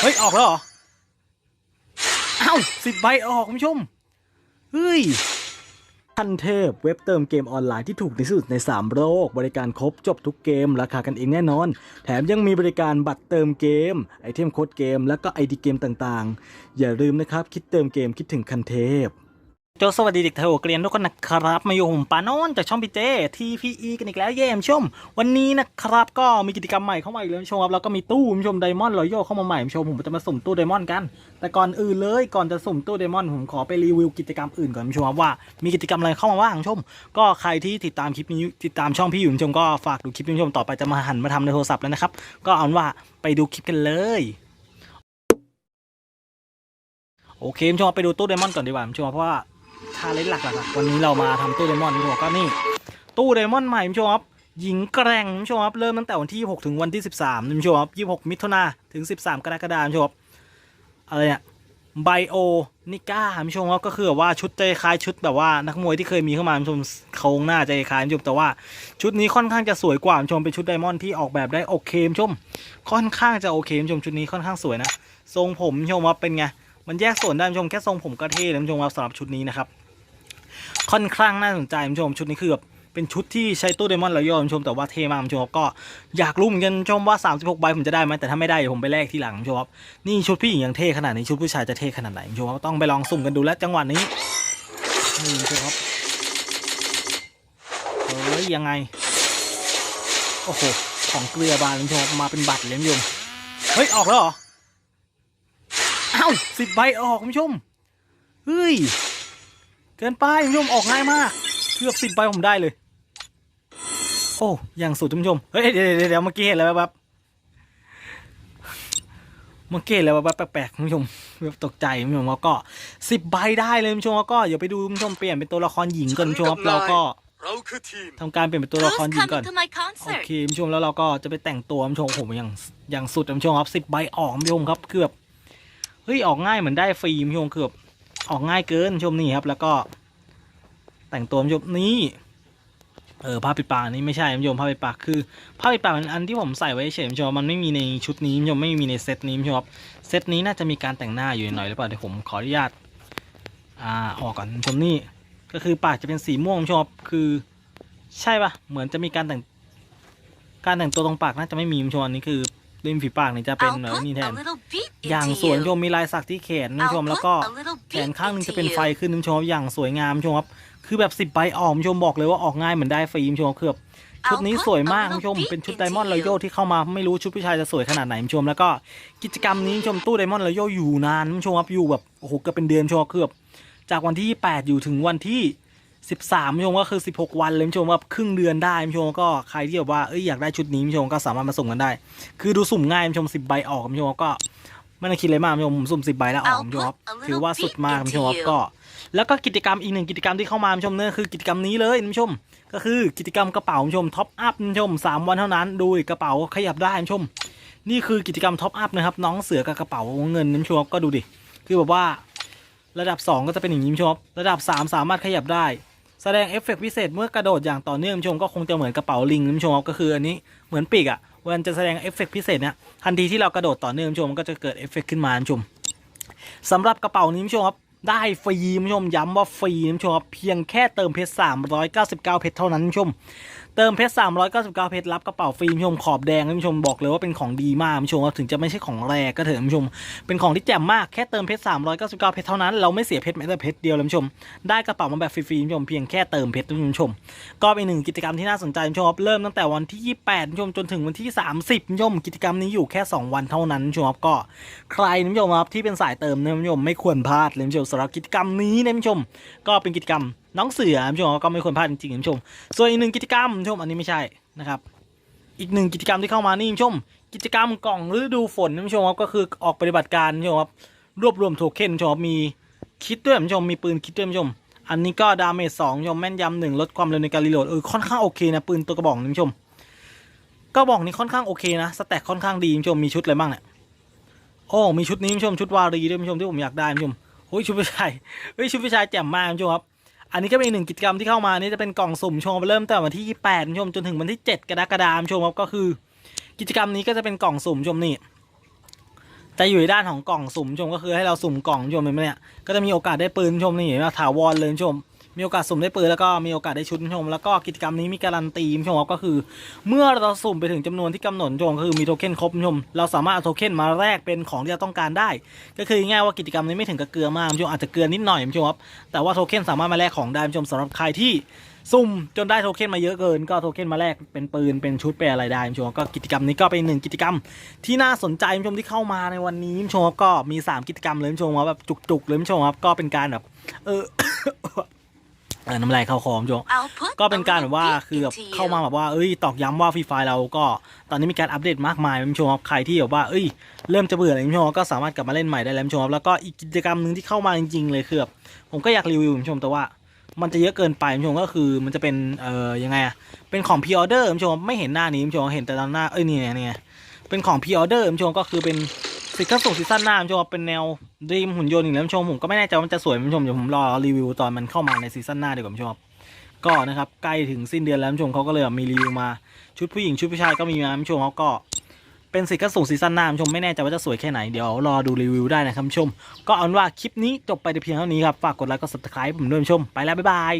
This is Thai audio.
เฮ้ย ออกแล้วเหรอเอ้าสิบใบออกคุณผู้ชม เฮ้ยทันเทพเว็บเติมเกมออนไลน์ที่ถูกที่สุดใน 3 โลก บริการครบจบทุกเกม ราคากันเองแน่นอน แถมยังมีบริการบัตรเติมเกม ไอเทมโค้ดเกม และก็ไอดีเกมต่างๆ อย่าลืมนะครับ คิดเติมเกมคิดถึงคันเทพ โจสวัสดีเด็กไทโอเกรียนทุกคนนะครับมาอยู่ผมปานนจากช่องพีเจ TPE กันอีกแล้วเยี่ยมชม วันนี้นะครับก็มีกิจกรรมใหม่เข้ามาอีกแล้วชมครับแล้วก็มีตู้คุณผู้ชมไดมอนด์รอยัลเข้ามาใหม่คุณผู้ชมผมจะมาสุ่มตู้ไดมอนด์กัน แต่ก่อนอื่นเลยก่อนจะสุ่มตู้ไดมอนด์ผมขอไปรีวิวกิจกรรมอื่นก่อนคุณผู้ชมครับว่ามีกิจกรรมอะไรเข้ามาบ้างชม ก็ใครที่ติดตามคลิปนี้ติดตามช่องพี่อยู่คุณผู้ชมก็ฝากดูคลิปชมต่อไปจะมาหันมาทำในโทรศัพท์แล้วนะครับก็เอาว่าไปดูคลิปกันเลยโอเคชมไปดูตู้ไดมอนด์ก่อนดีกว่าชมเพราะว่า ชาเลนจ์หลักๆวันนี้เรามาทำตู้ไดมอนด์คุณผู้ชมก็นี่ ตู้ไดมอนด์ใหม่คุณผู้ชมครับหญิงแกร่งคุณผู้ชมครับเริ่มตั้งแต่วันที่ 6 ถึงวันที่ 13คุณผู้ชมครับ26 มิถุนาถึง 13 กรกฎาคมคุณผู้ชมครับอะไรเนี่ยไบโอนิก้าคุณผู้ชมครับก็คือว่าชุดจะคล้ายชุดแบบว่านักมวยที่เคยมีเข้ามาคุณผู้ชมโครงหน้าจะคล้ายคุณผู้ชมแต่ว่าชุดนี้ค่อนข้างจะสวยกว่าคุณผู้ชมเป็นชุดไดมอนด์ที่ออกแบบได้โอเคคุณผู้ชมค่อนข้างจะโอเคคุณผู้ชมชุดนี้ค่อนข้างสวยนะทรงผมคุณผู้ชมว่าเป็นไง มันแยกส่วนได้ผู้ชมแค่ทรงผมก็เท่แล้วคุณผู้ชมครับสำหรับชุดนี้นะครับค่อนข้างน่าสนใจคุณผู้ชมชุดนี้คือแบบเป็นชุดที่ใช้ตู้เดมอนรอยัลคุณผู้ชมแต่ว่าเท่มากคุณชมครับก็อยากรู้เหมือนกันชมว่า 36 ใบผมจะได้ไหมแต่ถ้าไม่ได้เดี๋ยวผมไปแลกทีหลังคุณชมครับนี่ชุดผู้หญิงยังเท่ขนาดนี้ชุดผู้ชายจะเท่ขนาดไหนคุณชมครับต้องไปลองสุ่มกันดูแล้วจังหวะนี้นี่คุณชมครับเฮ้ยยังไงโอ้โหของเกลือบานคุณชมมาเป็นบัตรเลยคุณผู้ชมเฮ้ยออกแล้วเหรอ อ้าสิบใบออกคุณผู้ชม เฮ้ย เกินไปคุณผู้ชมออกง่ายมาก เกือบสิบใบผมได้เลย โอ้อย่างสุดคุณผู้ชม เฮ้ยเดี๋ยวเดี๋ยวเดี๋ยวเมื่อกี้เห็นอะไรแบบเมื่อกี้เห็นอะไรแบบแปลกๆคุณผู้ชมแบบตกใจคุณผู้ชมแล้วก็สิบใบได้เลยคุณผู้ชมแล้วก็อย่าไปดูคุณผู้ชมเปลี่ยนเป็นตัวละครหญิงก่อนคุณผู้ชมครับเราก็เราคือทีมทำการเปลี่ยนเป็นตัวละคร Who's หญิงก่อน coming to my โอ concert? เคคุณผู้ชมแล้วเราก็จะไปแต่งตัวคุณผู้ชมผมอย่างอย่างสุดคุณผู้ชมครับสิบใบออกคุณผู้ชมครับเกือบ เฮ้ยออกง่ายเหมือนได้ฟรีคุณผู้ชมเกือแบบออกง่ายเกินชมนี่ครับ แล้วก็ แต่งตัวชมนี่เออผ้าปิดปากนนี้ไม่ใช่คุณผู้ชมผ้าปิดปากคือผ้าปิดปากเป็นอันที่ผมใส่ไว้เฉยคุณผู้ชมมันไม่มีในชุดนี้คุณผู้ชมไม่มีในเซตนี้คุณผู้ชมครับเซตนี้น่าจะมีการแต่งหน้าอยู่หน่อยหรือเปล่าเดี๋ยวผมขออนุญาตอ่าออกก่อนคุณผู้ชมนี่ก็คือปากจะเป็นสีม่วงคุณผู้ชมครับคือ ใช่ปะเหมือนจะมีการแต่งการแต่งตัวตรงปากน่าจะไม่มีคุณผู้ชมอันนี้คือ ริมฝีปากนี่จะเป็น I'll แบบ put นี่แท a น little beat อย่าง into สวยคุณผู้ช you. มมีลายสักที่แขนคุณผู้ชม I'll แล้ว put ก็ a little แขน beat ข้างหนึงจะ into เป็นไฟ you. ขึ้นคุณผู้ชมอย่างสวยงามคุณผู้ชมครับคือแบบสิบใบออกคุณผู้ชมบอกเลยว่าออกง่ายเหมือนได้ฟรีคุณผู้ชมคือแบบชุดนี้สวยมากคุณผู้ชมเป็นชุดไดมอนด์รอยัลที่เข้ามาไม่รู้ชุดผู้ชายจะสวยขนาดไหนคุณผู้ชม แล้วก็กิจกรรมนี้คุณผู้ชมตู้ไดมอนด์รอยัลอยู่นานคุณผู้ชมครับอยู่แบบโอ้โหเกือบเป็นเดือนคุณผู้ชมคือแบบจากวันที่ 8 อยู่ถึงวันที่ 13คุณผู้ชมก็คือ 16 วันเลยคุณผู้ชมว่าครึ่งเดือนได้คุณผู้ชมก็ใครที่แบบว่าเอ้ยอยากได้ชุดนี้คุณผู้ชมก็สามารถมาสุ่มกันได้ คือดูสุ่มง่ายคุณผู้ชม10ใบออกคุณผู้ชมก็ไม่ต้องคิดเลยมากคุณผู้ชมผมสุ่ม10ใบแล้วออกคุณผู้ชมครับถือว่าสุดมากคุณผู้ชมครับก็ แล้วก็กิจกรรมอีกหนึ่งกิจกรรมที่เข้ามาคุณผู้ชมเนี่ยคือกิจกรรมนี้เลยคุณผู้ชมก็คือกิจกรรมกระเป๋าคุณผู้ชมท็อปอัพคุณผู้ชมสามวันเท่านั้นดูดิกระเป๋าขยับได้คุณผู้ชม นี่คือกิจกรรมท็อปอัพนะครับน้องเสือกับกระเป๋าเงินคุณผู้ชมก็ดูดิคือแบบว่า ระดับ 2 ก็จะเป็นอย่างนี้คุณผู้ชมระดับ 3 สามารถขยับได้ แสดงเอฟเฟกต์พิเศษเมื่อกระโดดอย่างต่อเนื่องคุณผู้ชมก็คงจะเหมือนกระเป๋าลิงคุณผู้ชมก็คืออันนี้เหมือนปีกอะ่ะวันจะแสดงเอฟเฟกต์พิเศษเนี่ยทันทีที่เรากระโดดต่อเนื่องคุณผู้ชมก็จะเกิดเอฟเฟกต์ขึ้นมาคุณผู้ชมสำหรับกระเป๋านี้คุณผู้ชมครับได้ฟรีคุณผู้ชมย้ำว่าฟรีคุณผู้ชมครับเพียงแค่เติมเพชร399 เพชรเท่านั้นคุณผู้ชม เติมเพชร 399 เพชรรับกระเป๋าฟรีผู้ชมขอบแดงคุณผู้ชมบอกเลยว่าเป็นของดีมากคุณผู้ชมถึงจะไม่ใช่ของแรกก็เถอะคุณผู้ชม เป็นของที่แจ่มมากแค่เติมเพชร 399 เพชรเท่านั้นเราไม่เสียเพชรแม้แต่เพชรเดียวเลยคุณผู้ชม ได้กระเป๋ามาแบบฟรีๆคุณผู้ชมเพียงแค่เติมเพชรคุณผู้ชม ก็เป็นหนึ่งกิจกรรมที่น่าสนใจคุณผู้ชมเริ่มตั้งแต่วันที่ 28คุณผู้ชมจนถึงวันที่ 30ผู้ชมกิจกรรมนี้อยู่แค่ 2 วันเท่านั้นคุณผู้ชมครับก็ใครคุณผู้ชมครับที่เป็นสายเติมนี่ยคุณผู้ชมไม่ควรพลาดเลยผู้ชมสำหรับกิจกรรมนี้นะผู้ชม ก็เป็นกิจกรรมน้องเสือคุณผู้ชมก็ไม่ควรพลาดจริงๆคุณผู้ชม ส่วนอีกหนึ่งกิจกรรมคุณผู้ชมอันนี้ไม่ใช่นะครับ อีกหนึ่งกิจกรรมที่เข้ามานี่คุณผู้ชม กิจกรรมกล่องฤดูฝนคุณผู้ชมครับก็คือออกปฏิบัติการคุณผู้ชมครับรวบรวมโทเค็นคุณผู้ชมมีคิดด้วยคุณผู้ชมมีปืนคิดด้วยคุณผู้ชม อันนี้ก็ดาเมจสองคุณผู้ชมแม่นยำหนึ่งลดความเร็วในการรีโหลดเออค่อนข้างโอเคนะปืนตัวกระบอกนี้คุณผู้ชมกระบอกนี้ค่อนข้างโอเคนะสแต็กค่อนข้างดีคุณผู้ชมมีชุดอะไรบ้างเนี่ยโอ้มีชุดนี้ผู้ชมชุดวารีด้วยผู้ชมที่ผมอยากได้ผู้ชมโอ้ยชุดผู้ชายเฮ้ยชุดผู้ชายแจ่มมากผู้ชมครับ อันนี้ก็เป็นอีกหนึ่งกิจกรรมที่เข้ามานี่จะเป็นกล่องสุ่มชมเริ่มตั้งแต่วันที่ 28ชมจนถึงวันที่ 7 กรกฎาคมชมครับก็คือ กิจกรรมนี้ก็จะเป็นกล่องสุ่มชมนี่จะอยู่ในด้านของกล่องสุ่มชมก็คือให้เราสุ่มกล่องชมเห็นไหมเนี่ยก็จะมีโอกาสได้ปืนชมนี่เห็นไหมถาวรเลยชม มีโอกาสสุ่มได้ปืนแล้วก็มีโอกาสได้ชุดชมแล้วก็กิจกรรมนี้มีการันตีชมครับก็คือ เมื่อเราสุ่มไปถึงจำนวนที่กำหนดชมก็คือมีโทเค็นครบชมเราสามารถเอาโทเค็นมาแลกเป็นของที่เราต้องการได้ ก็คือง่ายว่ากิจกรรมนี้ไม่ถึงกับเกลือมากชมอาจจะเกลือนิดหน่อยชมครับแต่ว่าโทเค็นสามารถมาแลกของได้ชมสำหรับใครที่สุ่มจนได้โทเค็นมาเยอะเกิน ก็โทเค็นมาแลกเป็นปืนเป็นชุดเป็นอะไรได้ชมก็กิจกรรมนี้ก็เป็นหนึ่งกิจกรรม ที่น่าสนใจคุณผู้ชมที่เข้ามาในวันนี้ชมก็มี 3 กิจกรรมเลยชมครับแบบจุกๆเลยชมครับก็เป็นการแบบเออ น้ำลายเข้าคอคุณผู้ชมก็เป็นการแบบว่าคือแบบเข้ามาแบบว่าเอ้ยตอกย้ำว่าฟรีไฟเราก็ตอนนี้มีการอัปเดตมากมายคุณผู้ชมครับใครที่แบบว่าเอ้ยเริ่มจะเบื่ออะไรคุณผู้ชมครับก็สามารถกลับมาเล่นใหม่ได้แล้วคุณผู้ชมครับแล้วก็อีกกิจกรรมหนึ่งที่เข้ามาจริงๆเลยคือแบบผมก็อยากรีวิวคุณผู้ชมแต่ว่า มันจะเยอะเกินไปคุณผู้ชมก็คือมันจะเป็นเอ่อยังไงอะเป็นของพ r ออเดอร์คุณผู้ชมไม่เห็นหน้านี้คุณผู้ชมเห็นแต่ตอนหน้าเอ้ยนี่ไงนี่ไงเป็นของพ r ออเดอร์คุณผู้ชมก็คือเป็น สิทธิ์ขั้นสูงซีซั่นหน้าคุณผู้ชมเป็นแนวดีมหุ่นยนต์อีกแล้วชมผมก็ไม่แน่ใจว่ามันจะสวยคุณผู้ชมเดี๋ยวผมรอรีวิวตอนมันเข้ามาในซีซั่นหน้าดีกว่าชมครับก็นะครับใกล้ถึงสิ้นเดือนแล้วชมเขาก็เลยแบบมีรีวิวมาชุดผู้หญิงชุดผู้ชายก็มีมาคุณผู้ชมเขาก็เป็นสิทธิ์ขั้นสูงซีซั่นหน้าชมไม่แน่ใจว่าจะสวยแค่ไหนเดี๋ยวรอดูรีวิวได้นะครับคุณผู้ชม ก็เอาเป็นว่าคลิปนี้จบไปแต่เพียงเท่านี้ครับฝากกดไลค์กด subscribe ผมด้วยคุณผู้ชมไปแล้วบ๊ายบาย